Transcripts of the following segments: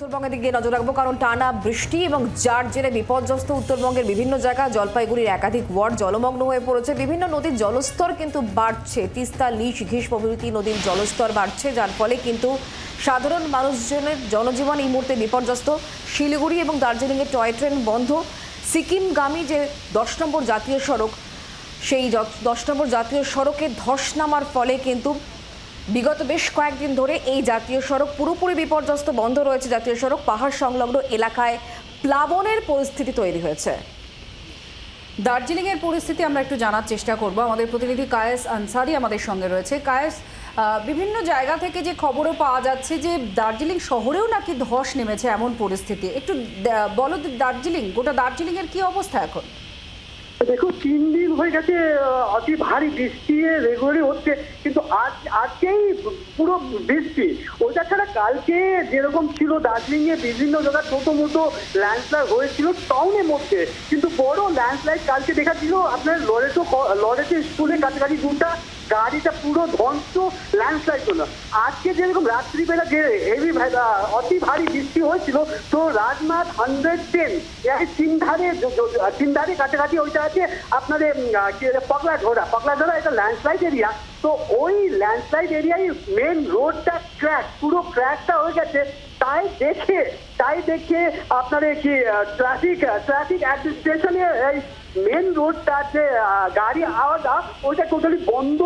উত্তরবঙ্গের দিকে নজর রাখব, কারণ টানা বৃষ্টি এবং যার জেরে বিপর্যস্ত উত্তরবঙ্গের বিভিন্ন জায়গা, জলপাইগুড়ির একাধিক ওয়ার্ড জলমগ্ন হয়ে পড়েছে। বিভিন্ন নদীর জলস্তর কিন্তু বাড়ছে। তিস্তা লিশ ঘিস প্রভৃতি নদীর জলস্তর বাড়ছে, যার ফলে কিন্তু সাধারণ মানুষজনের জনজীবন এই মুহূর্তে বিপর্যস্ত। শিলিগুড়ি এবং দার্জিলিংয়ের টয় ট্রেন বন্ধ। সিকিমগামী যে দশ নম্বর জাতীয় সড়ক, সেই দশ নম্বর জাতীয় সড়কে ধস নামার ফলে কিন্তু বিগত বেশ কয়েকদিন ধরে এই জাতীয় সড়ক পুরোপুরি বিপর্যস্ত, বন্ধ রয়েছে জাতীয় সড়ক, পাহাড় সংলগ্ন এলাকায় প্লাবনের পরিস্থিতি তৈরি হয়েছে। দার্জিলিং এর পরিস্থিতি আমরা একটু জানার চেষ্টা করব। আমাদের প্রতিনিধি কায়েস আনসারি আমাদের সঙ্গে রয়েছে। কায়েস বিভিন্ন জায়গা থেকে যে খবরও পাওয়া যাচ্ছে যে দার্জিলিং শহরেও নাকি ধস নেমেছে এমন পরিস্থিতি। একটু বলো দার্জিলিং, গোটা দার্জিলিং এর কি অবস্থা এখন? দেখুন তিন দিন হয়ে গেছে অতি ভারী বৃষ্টি, রেগুলারই হচ্ছে, কিন্তু আজ, আজকেই পুরো বৃষ্টি। ওটা ছাড়া কালকে যেরকম ছিল দার্জিলিং এ বিভিন্ন জায়গায় ছোট মোটো ল্যান্ডস্লাইড হয়েছিল টাউনের মধ্যে। কিন্তু বড় ল্যান্ডস্লাইড কালকে দেখা ছিল আপনার লরেটো লরেটো স্কুলের কাছাকাছি দুটা গাড়িটা পুরো ধ্বংস ল্যান্ডস্লাইড হলো। আজকে যেরকম রাত্রিবেলা যে হেভি অতি ভারী বৃষ্টি হয়েছিল, তো রাজমাত হান্ড্রেড টেন তিন ধারে তিন ধারে কাছাকাছি ওইটা আছে, আপনাদের পকলা ঝোড়া পকলা ঝোড়া এটা ল্যান্ডস্লাইড এরিয়া তো ওই ল্যান্ডস্লাইড এরিয়ায় মেন রোডটা ক্র্যাক পুরো ক্র্যাকটা হয়ে গেছে। তাই দেখে তাই দেখে আপনার কি ট্রাফিক ট্রাফিক অ্যাডমিনিস্ট্রেশনে এই মেন রোডটা যে গাড়ি আওয়াটা, ওইটা টোটালি বন্ধ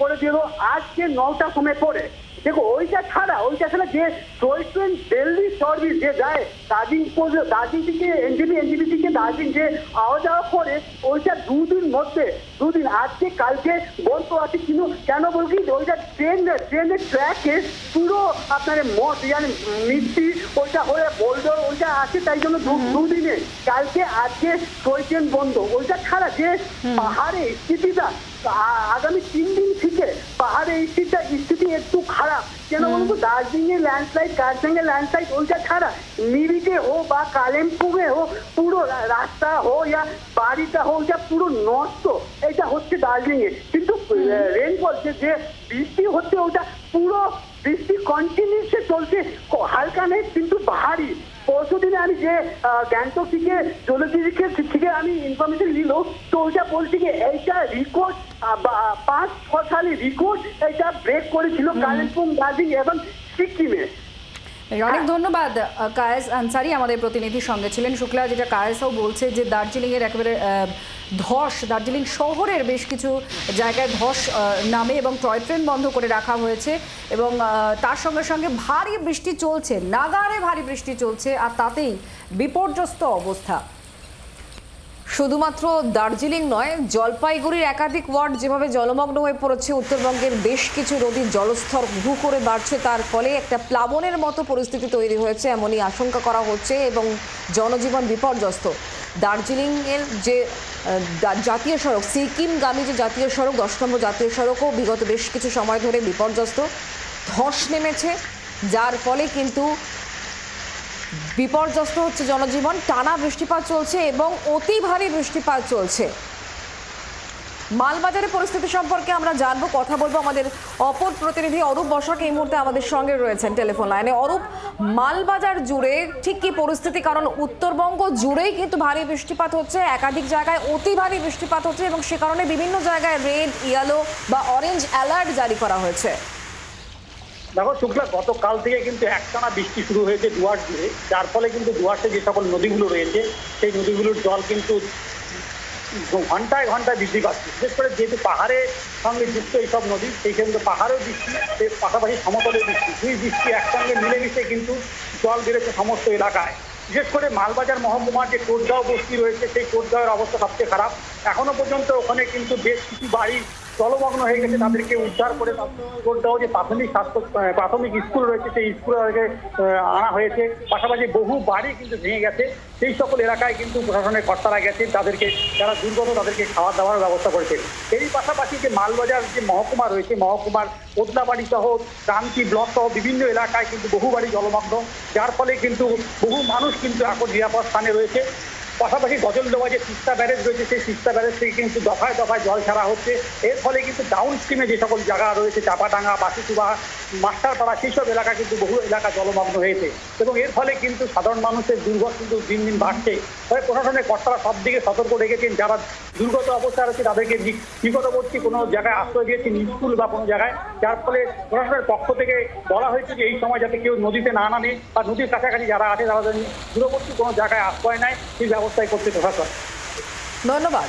করে দিল। আজকে নটা সময় পরে। দেখো, ওইটা ছাড়া ওইটা ছাড়া যে টয় ট্রেন দিল্লি সার্ভিস যে যায়, দার্জিলিং দার্জিলিং থেকে এনজিবি এনজিবি থেকে দার্জিলিং যে আওয়া যাওয়া করে, ওইটা দুদিন মধ্যে, দুদিন। আজকে, কালকে বন্ধ আছে। কিন্তু কেন বলছি ওইটা ট্রেন ট্রেনের ট্র্যাকে পুরো আপনার মদ yani মিষ্টি ওইটা হয়ে বোল্ডার ওইটা আছে তাই জন্য দুদিনে। কালকে আজকে টয় ট্রেন বন্ধ। ওইটা ছাড়া যে পাহাড়ে স্থিতিটা আগামী তিন দিন থেকে পাহাড়ে স্থিতিটা স্থিতি একটু খারাপ। কেন বলব? দার্জিলিং এ ল্যান্ডস্লাইড কার্সিং এ ল্যান্ডস্লাইড ওইটা ছাড়া মিরিকে হোক বা কালেমপুরে হোক পুরো রাস্তা হোক ইয়া বাড়িটা হোক যা পুরো নষ্ট। এটা হচ্ছে দার্জিলিং এ কিন্তু রেনফল যে যে বৃষ্টি হচ্ছে ওটা পুরো বৃষ্টি কন্টিনিউসে চলছে। হালকা নেই কিন্তু ভারী। পরশু দিনে আমি যে গ্যাংটক থেকে জলদিকে থেকে আমি ইনফরমেশন নিল তো ওইটা বলছি যে এইটা রেকর্ড পাঁচ ছ সালে রেকর্ড এটা ব্রেক করেছিল কালিম্পং দার্জিলিং এবং সিকিমে। অনেক ধন্যবাদ কায়েস আনসারি আমাদের প্রতিনিধির সঙ্গে ছিলেন। শুক্লা, যেটা কায়েসও বলছে যে দার্জিলিংয়ের একেবারে ধস, দার্জিলিং শহরের বেশ কিছু জায়গায় ধস নামে এবং টয় ট্রেন বন্ধ করে রাখা হয়েছে এবং তার সঙ্গে সঙ্গে ভারী বৃষ্টি চলছে নাগারে ভারী বৃষ্টি চলছে আর তাতেই বিপর্যস্ত অবস্থা। শুধুমাত্র দার্জিলিং নয়, জলপাইগুড়ির একাধিক ওয়ার্ড যেভাবে জলমগ্ন হয়ে পড়েছে, উত্তরবঙ্গের বেশ কিছু নদীর জলস্তর হু করে বাড়ছে, তার ফলে একটা প্লাবনের মতো পরিস্থিতি তৈরি হয়েছে, এমনই আশঙ্কা করা হচ্ছে এবং জনজীবন বিপর্যস্ত। দার্জিলিংয়ের যে জাতীয় সড়ক, সিকিমগামী যে জাতীয় সড়ক দশ নম্বর জাতীয় সড়কও বিগত বেশ কিছু সময় ধরে বিপর্যস্ত। ধস নেমেছে, যার ফলে কিন্তু বিপর্যস্ত হচ্ছে জনজীবন, টানা বৃষ্টিপাত চলছে এবং অতি ভারী বৃষ্টিপাত চলছে। মালবাজারের পরিস্থিতি সম্পর্কে আমরা জানব, কথা বলব আমাদের অপর প্রতিনিধি অরূপ বসাক এই মুহূর্তে আমাদের সঙ্গে রয়েছেন টেলিফোন লাইনে। অরূপ, মালবাজার জুড়ে ঠিক কি পরিস্থিতি? কারণ উত্তরবঙ্গ জুড়েই কিন্তু ভারী বৃষ্টিপাত হচ্ছে, একাধিক জায়গায় অতি ভারী বৃষ্টিপাত হচ্ছে এবং সে কারণে বিভিন্ন জায়গায় রেড, ইয়েলো বা অরেঞ্জ অ্যালার্ট জারি করা হয়েছে। দেখো শুক্লা, গতকাল থেকে কিন্তু একটানা বৃষ্টি শুরু হয়েছে দুয়ার জুড়ে। যার ফলে কিন্তু দুয়ারতে যে সকল নদীগুলো রয়েছে, সেই নদীগুলোর জল কিন্তু ঘন্টায় ঘন্টায় বৃদ্ধি পাচ্ছে। বিশেষ করে যেহেতু পাহাড়ের সঙ্গে যুক্ত এইসব নদী, সেই ক্ষেত্রে পাহাড়েও বৃষ্টি পাশাপাশি সমতলের বৃষ্টি। দুই বৃষ্টি একসঙ্গে মিলেমিশে কিন্তু জল বেড়েছে সমস্ত এলাকায়। বিশেষ করে মালবাজার মহকুমার যে কোটগাঁও বস্তি রয়েছে, সেই কোটগাঁওয়ের অবস্থা সবচেয়ে খারাপ। এখনও পর্যন্ত ওখানে কিন্তু বেশ কিছু বাড়ি জলমগ্ন হয়ে গেছে, তাদেরকে উদ্ধার করে কোটগাঁও যে প্রাথমিক স্বাস্থ্য প্রাথমিক স্কুল রয়েছে, সেই স্কুলে আনা হয়েছে। পাশাপাশি বহু বাড়ি কিন্তু ভেঙে গেছে। সেই সকল এলাকায় কিন্তু প্রশাসনের কর্তারা গেছে, তাদেরকে, যারা দুর্গত, তাদেরকে খাওয়া দাওয়ার ব্যবস্থা করেছে। এই পাশাপাশি যে মালবাজার যে মহকুমা রয়েছে, মহকুমার ওদলাবাড়ি সহ কান্তি ব্লক সহ বিভিন্ন এলাকায় কিন্তু বহু বাড়ি জলমগ্ন। যার ফলে কিন্তু বহু মানুষ কিন্তু এখন নিরাপদ স্থানে রয়েছে। পাশাপাশি গজলডোবা যে তিস্তা ব্যারেজ রয়েছে, সেই তিস্তা ব্যারেজ থেকে কিন্তু দফায় দফায় জল ছাড়া হচ্ছে। এর ফলে কিন্তু ডাউন স্ট্রিমে যে সকল জায়গা রয়েছে, চাপাডাঙ্গা বাসিচুবা মাস্টারপাড়া সেই সব এলাকা কিন্তু বহু এলাকা জলমগ্ন হয়েছে। এবং এর ফলে কিন্তু সাধারণ মানুষের দুর্ভোগ কিন্তু দিন দিন বাড়ছে। তবে প্রশাসনের কর্তারা সব দিকে সতর্ক রেখেছেন, যারা দুর্গত অবস্থায় রয়েছে তাদেরকে নিকটবর্তী কোনো জায়গায় আশ্রয় দিয়েছেন স্কুল বা কোনো জায়গায়। যার ফলে প্রশাসনের পক্ষ থেকে বলা হয়েছে যে এই সময় যাতে কেউ নদীতে না নামে বা নদীর কাছাকাছি যারা আছে তারা দূরবর্তী কোনো জায়গায় আশ্রয় নেয়, সেই ব্যবস্থাই করছে প্রশাসন। ধন্যবাদ।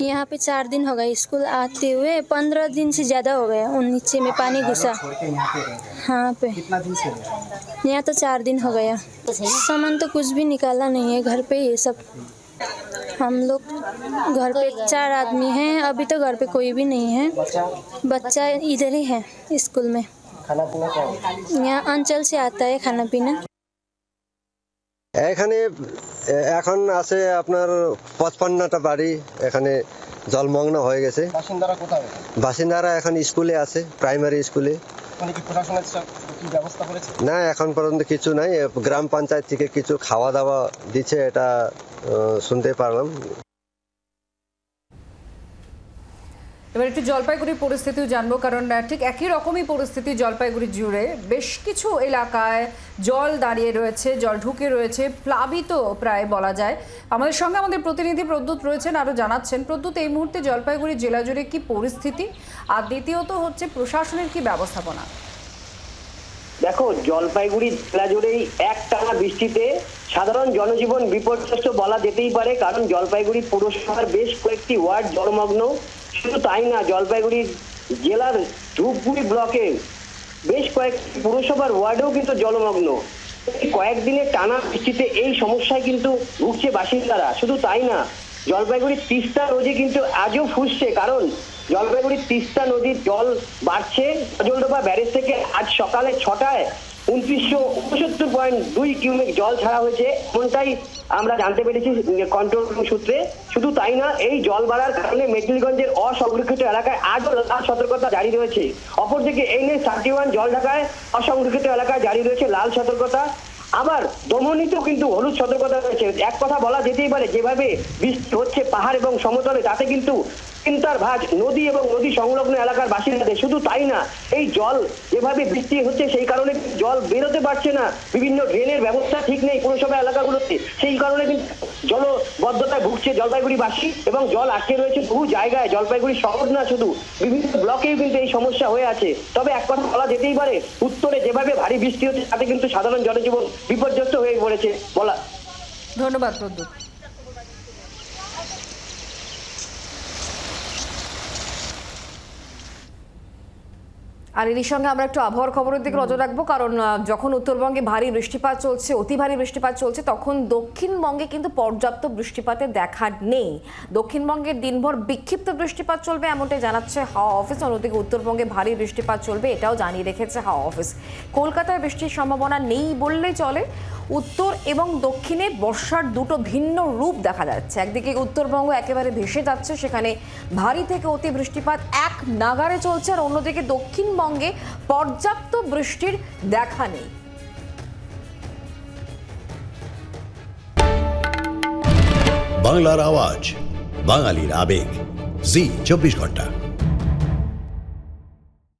यहाँ पे चार दिन हो गए स्कूल आते हुए, पंद्रह दिन से ज़्यादा हो गया उन नीचे में पानी घुसा। हाँ पे। यहाँ तो चार दिन हो गया। सामान तो कुछ भी निकाला नहीं है घर पे ये सब। हम लोग घर पे चार आदमी हैं, अभी तो घर पे कोई भी नहीं है। बच्चा इधर ही है स्कूल में? यहाँ अंचल से आता है खाना पीना। এখানে এখন আছে আপনার পঁচপান্নটা বাড়ি এখানে জলমগ্ন হয়ে গেছে। বাসিন্দারা কোথায়? বাসিন্দারা এখন স্কুলে আছে প্রাইমারি স্কুলে। মানে না এখন পর্যন্ত কিছু নাই। গ্রাম পঞ্চায়েত থেকে কিছু খাওয়া দাওয়া দিচ্ছে এটা শুনতে পারলাম। এবার একটু জলপাইগুড়ির পরিস্থিতিও জানব, কারণ ঠিক একই রকমই পরিস্থিতি জলপাইগুড়ি জুড়ে। বেশ কিছু এলাকায় জল দাঁড়িয়ে রয়েছে, জল ঢুকে রয়েছে, প্লাবিত প্রায় বলা যায়। আমাদের সঙ্গে আমাদের প্রতিনিধি প্রদ্যুৎ রয়েছেন, আরও জানাচ্ছেন, প্রদ্যুৎ, এই মুহূর্তে জলপাইগুড়ি জেলা জুড়ে কি পরিস্থিতি? আর দ্বিতীয়ত হচ্ছে প্রশাসনের কি ব্যবস্থাপনা? দেখো, জলপাইগুড়ি জেলা জুড়েই এক টানা বৃষ্টিতে সাধারণ জনজীবন বিপর্যস্ত বলা যেতেই পারে, কারণ জলপাইগুড়ি পৌরসভার বেশ কয়েকটি ওয়ার্ড জলমগ্ন। শুধু তাই না জলপাইগুড়ি জেলার ধূপগুড়ি ব্লকে বেশ কয়েকটি পুরসভার ওয়ার্ডেও কিন্তু জলমগ্ন। কয়েকদিনের টানা বৃষ্টিতে এই সমস্যায় কিন্তু ভুগছে বাসিন্দারা। শুধু তাই না, জলপাইগুড়ির তিস্তা নদী কিন্তু আজও ফুসছে, কারণ জলপাইগুড়ির তিস্তা নদীর জল বাড়ছে। সজলডোবা ব্যারেজ থেকে আজ সকালে ছটায় উনত্রিশশো উনসত্তর পয়েন্ট দুই কিউমেক জল ছাড়া হয়েছে। এমনটাই আমরা জানতে পেরেছি কন্ট্রোল সূত্রে। শুধু তাই না, এই জল বাড়ার কারণে মেটলিগঞ্জের অসংরক্ষিত এলাকায় আজও লাল সতর্কতা জারি রয়েছে। অপরদিকে এই নিয়ে থার্টি ওয়ান জল ঢাকায় অসংরক্ষিত এলাকায় জারি রয়েছে লাল সতর্কতা। আবার দমনিতেও কিন্তু হলুদ সতর্কতা রয়েছে। এক কথা বলা যেতেই পারে, যেভাবে বৃষ্টি হচ্ছে পাহাড় এবং সমতলে, তাতে কিন্তু চিন্তার ভাজ নদী এবং নদী সংলগ্ন এলাকার বাসিন্দাদের, শুধু তাই না, এই জল যেভাবে বৃষ্টি হচ্ছে সেই কারণে জল বেরোতে পারছে না। বিভিন্ন ড্রেনের ব্যবস্থা ঠিক নেই পুরসভা এলাকাগুলোতে। সেই কারণে কিন্তু জলবদ্ধতায় ভুগছে জলপাইগুড়িবাসী এবং জল আটকে রয়েছে বহু জায়গায়। জলপাইগুড়ি শহর না শুধু, বিভিন্ন ব্লকেও কিন্তু এই সমস্যা হয়ে আছে। তবে এক কথা বলা যেতেই পারে, উত্তরে যেভাবে ভারী বৃষ্টি হচ্ছে তাতে কিন্তু সাধারণ জনজীবন বিপর্যস্ত হয়ে পড়েছে বলা ধন্যবাদ প্রদ্যুৎ। আর এরই সঙ্গে আমরা একটু আবহাওয়ার খবরের দিকে নজর রাখব, কারণ যখন উত্তরবঙ্গে ভারী বৃষ্টিপাত চলছে, অতি ভারী বৃষ্টিপাত চলছে, তখন দক্ষিণবঙ্গে কিন্তু পর্যাপ্ত বৃষ্টিপাতে দেখা নেই। দক্ষিণবঙ্গে দিনভর বিক্ষিপ্ত বৃষ্টিপাত চলবে এমনটাই জানাচ্ছে হাওয়া অফিস, অন্যদিকে উত্তরবঙ্গে ভারী বৃষ্টিপাত চলবে এটাও জানিয়ে রেখেছে হাওয়া অফিস। কলকাতায় বৃষ্টির সম্ভাবনা নেই বললেই চলে উত্তর এবং দক্ষিণে বর্ষার দুটো ভিন্ন রূপ দেখা যাচ্ছে। একদিকে উত্তরবঙ্গ একেবারে ভেসে যাচ্ছে, সেখানে ভারী থেকে অতি বৃষ্টিপাত এক নাগারে চলছে, আর অন্যদিকে দক্ষিণবঙ্গে পর্যাপ্ত বৃষ্টির দেখা নেই। বাংলার আওয়াজ, বাঙালির আবেগ। জি, চব্বিশ ঘণ্টা।